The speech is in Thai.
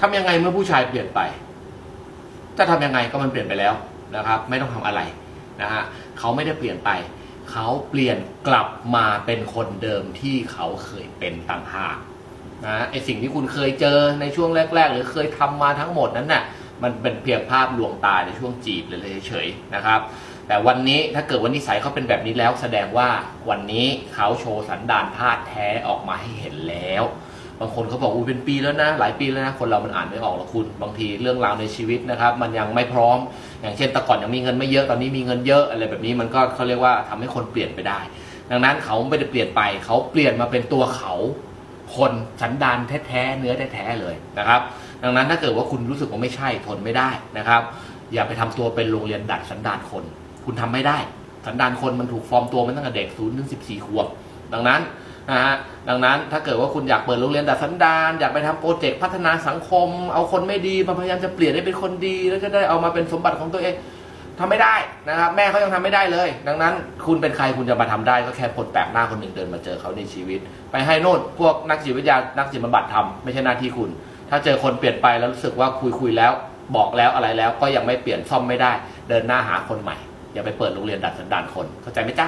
ทำยังไงเมื่อผู้ชายเปลี่ยนไป จะทำยังไงก็มันเปลี่ยนไปแล้วนะครับ ไม่ต้องทำอะไรนะฮะเขาไม่ได้เปลี่ยนไป เขาเปลี่ยนกลับมาเป็นคนเดิมที่เขาเคยเป็นต่างหากนะไอสิ่งที่คุณเคยเจอในช่วงแรก ๆ หรือเคยทำมาทั้งหมดนั้นน่ะ มันเป็นเพียงภาพลวงตาในช่วงจีบเลยเฉยๆนะครับ แต่วันนี้ถ้าเกิดวันนิสัยเขาเป็นแบบนี้แล้วแสดงว่าวันนี้เขาโชว์สันดานธาตุแท้ออกมาให้เห็นแล้ว บางคนเขาบอกอุ้ยเป็นปีแล้วนะ หลายปีแล้วนะ คนเรามันอ่านไม่ออกหรอกคุณ บางทีเรื่องราวในชีวิตนะครับ มันยังไม่พร้อม อย่างเช่นแต่ก่อนยังมีเงินไม่เยอะ ตอนนี้มีเงินเยอะอะไรแบบนี้มันก็เขาเรียกว่าทำให้คนเปลี่ยนไปได้ ดังนั้นเขาไม่ได้เปลี่ยนไป เขาเปลี่ยนมาเป็นตัวเขา คนสันดานแท้ๆเนื้อแท้ๆเลยนะครับ ดังนั้นถ้าเกิดว่าคุณรู้สึกว่าไม่ใช่ทนไม่ได้นะครับ อย่าไปทำตัวเป็นโรงเรียนดัดสันดานคน คุณทำไม่ได้ สันดานคนมันถูกฟอร์มตัวมาตั้งแต่เด็ก0ูนย์ถึงสิบสี่ขวบดังนั้นนะฮะดังนั้นถ้าเกิดว่าคุณอยากเปิดโรงเรียนดัดสันดานอยากไปทำโปรเจกต์พัฒนาสังคม เอาคนไม่ดีมาพยายามจะเปลี่ยนให้เป็นคนดี แล้วจะได้เอามาเป็นสมบัติของตัวเอง ทำไม่ได้นะครับ แม่เขายังทำไม่ได้เลย ดังนั้นคุณเป็นใครคุณจะมาทำได้ก็แค่คนแปลกหน้าคนหนึ่งเดินมาเจอเขาในชีวิต ไปให้โน่นพวกนักจิตวิทยานักจิตบำบัดทำไม่ใช่หน้าที่คุณ ถ้าเจอคนเปลี่ยนไปแล้วรู้สึกว่าคุยคุยแล้วบอกแล้วอะไรแล้วก็ยังไม่เปลี่ยนซ่อมไม่ได้ เดินหน้าหาคนใหม่ อย่าไปเปิดโรงเรียนดัดสันดานคนเข้าใจไหมจ๊ะ